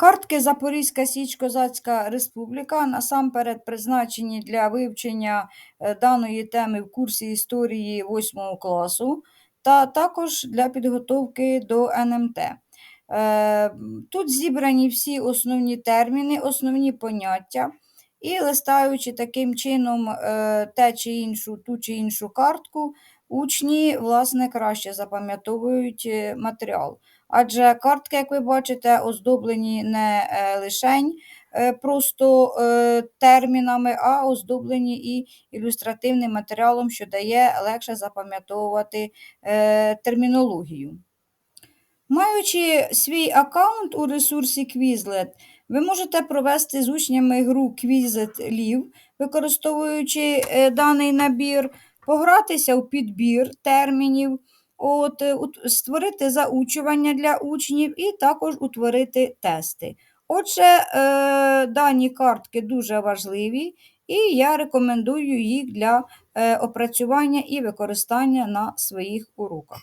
Картки Запорізька Січ Козацька Республіка насамперед призначені для вивчення е, даної теми в курсі історії 8 класу та також для підготовки до НМТ. Е, Тут зібрані всі основні терміни, основні поняття. І листаючи таким чином е, те чи іншу, ту чи іншу картку, учні власне краще запам'ятовують е, матеріал. Адже картки, як ви бачите, оздоблені не е, лишень е, просто термінами, а оздоблені і ілюстративним матеріалом, що дає легше запам'ятовувати термінологію. Маючи свій аккаунт у ресурсі Quizlet, ви можете провести з учнями гру Quizlet Live, використовуючи даний набір, погратися у підбір термінів, от, е, створити заучування для учнів і також утворити тести. Отже, е, дані картки дуже важливі, і я рекомендую їх для е, опрацювання і використання на своїх уроках.